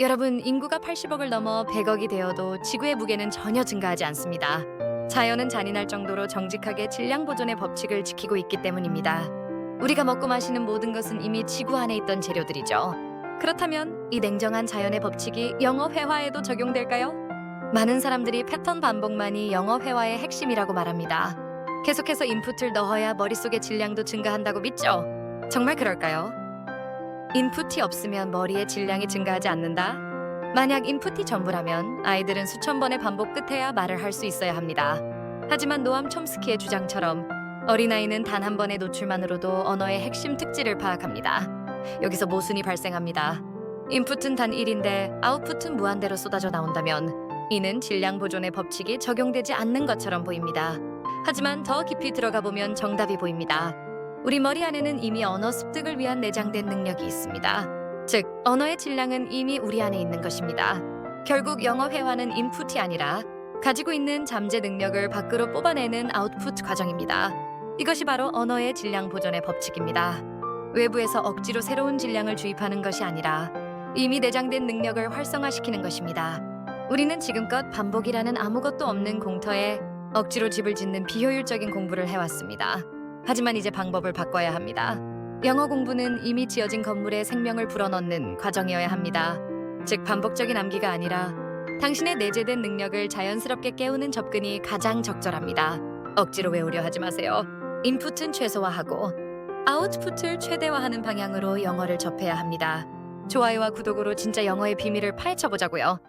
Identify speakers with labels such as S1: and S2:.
S1: 여러분, 인구가 80억을 넘어 100억이 되어도 지구의 무게는 전혀 증가하지 않습니다. 자연은 잔인할 정도로 정직하게 질량 보존의 법칙을 지키고 있기 때문입니다. 우리가 먹고 마시는 모든 것은 이미 지구 안에 있던 재료들이죠. 그렇다면 이 냉정한 자연의 법칙이 영어 회화에도 적용될까요? 많은 사람들이 패턴 반복만이 영어 회화의 핵심이라고 말합니다. 계속해서 인풋을 넣어야 머릿속의 질량도 증가한다고 믿죠? 정말 그럴까요? 인풋이 없으면 머리의 질량이 증가하지 않는다? 만약 인풋이 전부라면 아이들은 수천 번의 반복 끝에야 말을 할 수 있어야 합니다. 하지만 노암 촘스키의 주장처럼 어린아이는 단 한 번의 노출만으로도 언어의 핵심 특질을 파악합니다. 여기서 모순이 발생합니다. 인풋은 단 1인데 아웃풋은 무한대로 쏟아져 나온다면 이는 질량 보존의 법칙이 적용되지 않는 것처럼 보입니다. 하지만 더 깊이 들어가 보면 정답이 보입니다. 우리 머리 안에는 이미 언어 습득을 위한 내장된 능력이 있습니다. 즉, 언어의 질량은 이미 우리 안에 있는 것입니다. 결국 영어 회화는 인풋이 아니라 가지고 있는 잠재 능력을 밖으로 뽑아내는 아웃풋 과정입니다. 이것이 바로 언어의 질량 보존의 법칙입니다. 외부에서 억지로 새로운 질량을 주입하는 것이 아니라 이미 내장된 능력을 활성화시키는 것입니다. 우리는 지금껏 반복이라는 아무것도 없는 공터에 억지로 집을 짓는 비효율적인 공부를 해왔습니다. 하지만 이제 방법을 바꿔야 합니다. 영어 공부는 이미 지어진 건물에 생명을 불어넣는 과정이어야 합니다. 즉 반복적인 암기가 아니라 당신의 내재된 능력을 자연스럽게 깨우는 접근이 가장 적절합니다. 억지로 외우려 하지 마세요. 인풋은 최소화하고 아웃풋을 최대화하는 방향으로 영어를 접해야 합니다. 좋아요와 구독으로 진짜 영어의 비밀을 파헤쳐 보자고요.